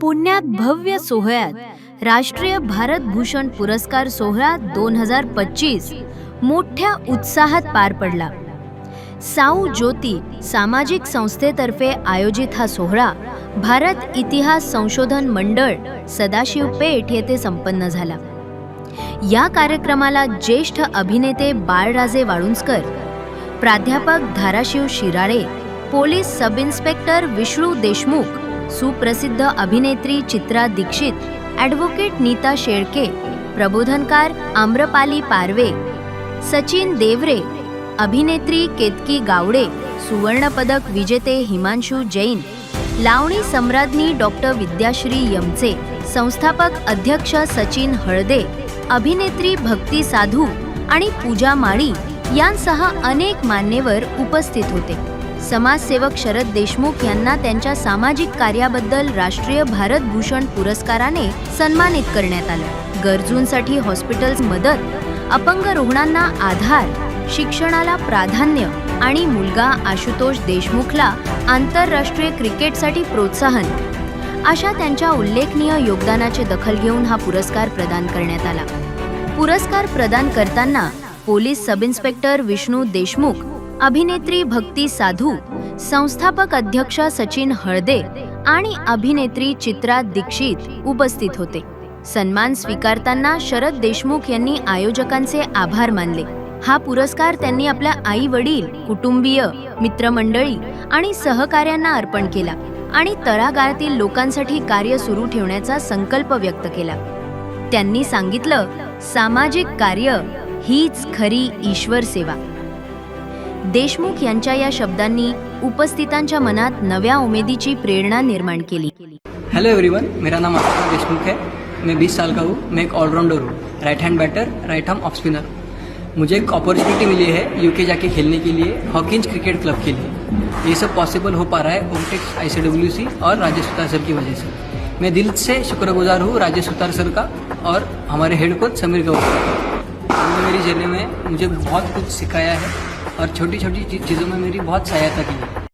पुण्यात भव्य सोहळ्यात राष्ट्रीय भारत भूषण पुरस्कार सोहळा दोन हजार पच्चीस मोठ्या उत्साहात पार पडला. साऊ ज्योती सामाजिक संस्थेतर्फे आयोजित हा सोहळा भारत इतिहास संशोधन मंडळ सदाशिव पेठ येथे संपन्न झाला. या कार्यक्रमाला ज्येष्ठ अभिनेते बाळराजे वाळुंजकर प्राध्यापक Dharashiv Shirale police sub inspector Vishnu Deshmukh सुप्रसिद्ध अभिनेत्री चित्रा दीक्षित ॲडव्होकेट नीता शेळके प्रबोधनकार आम्रपाली पारवे सचिन देवरे अभिनेत्री केतकी गावडे सुवर्णपदक विजेते हिमांशू जैन लावणी सम्राज्ञी डॉक्टर विद्याश्री यमचे संस्थापक अध्यक्ष सचिन हळदे अभिनेत्री भक्ती साधू आणि पूजा माळी यांसह अनेक मान्यवर उपस्थित होते. समाजसेवक शरद देशमुख यांना त्यांच्या सामाजिक कार्याबद्दल राष्ट्रीय भारत भूषण पुरस्काराने सन्मानित करण्यात आलं. गरजूंसाठी हॉस्पिटल्स मदत अपंग रुग्णांना आधार शिक्षणाला प्राधान्य आणि मुलगा आशुतोष देशमुखला आंतरराष्ट्रीय क्रिकेटसाठी प्रोत्साहन. अशा त्यांच्या उल्लेखनीय योगदानाची दखल घेऊन हा पुरस्कार प्रदान करण्यात आला. पुरस्कार प्रदान करताना police sub inspector Vishnu Deshmukh अभिनेत्री भक्ती साधू संस्थापक अध्यक्ष सचिन हळदे आणि अभिनेत्री चित्रा दीक्षित उपस्थित होते. सन्मान स्वीकारताना शरद देशमुख यांनी आयोजकांचे आभार मानले. हा पुरस्कार त्यांनी आपल्या आई वडील कुटुंबीय मित्रमंडळी आणि सहकाऱ्यांना अर्पण केला आणि तळागाळातील लोकांसाठी कार्य सुरू ठेवण्याचा संकल्प व्यक्त केला. त्यांनी सांगितलं सामाजिक कार्य हीच खरी ईश्वर सेवा. देशमुख यांच्या या शब्दांनी उपस्थितांच्या मनात नव्या उमेदीची प्रेरणा निर्माण केली. हेलो एवरीवन मेरा नाम आकाश देशमुख है। मैं 20 साल का हूँ। मैं एक ऑलराउंडर हूँ। Right hand batter right arm off spinner मुझे एक अपॉर्चुनिटी मिली है यूके जाके खेलने के लिए हॉकिंस क्रिकेट क्लब के लिए। ये सब पॉसिबल हो पा रहा है ओमटेक्स आई और राजेश सुतार सर की वजह से। मैं दिल से शुक्रगुजार हूँ राजेश सुतार सर का और हमारे हेड कोच समीर गौर का। उन्होंने मेरी जर्नी में मुझे बहुत कुछ सिखाया है। और छोटी छोटी चीज़ों में मेरी बहुत सहायता की है।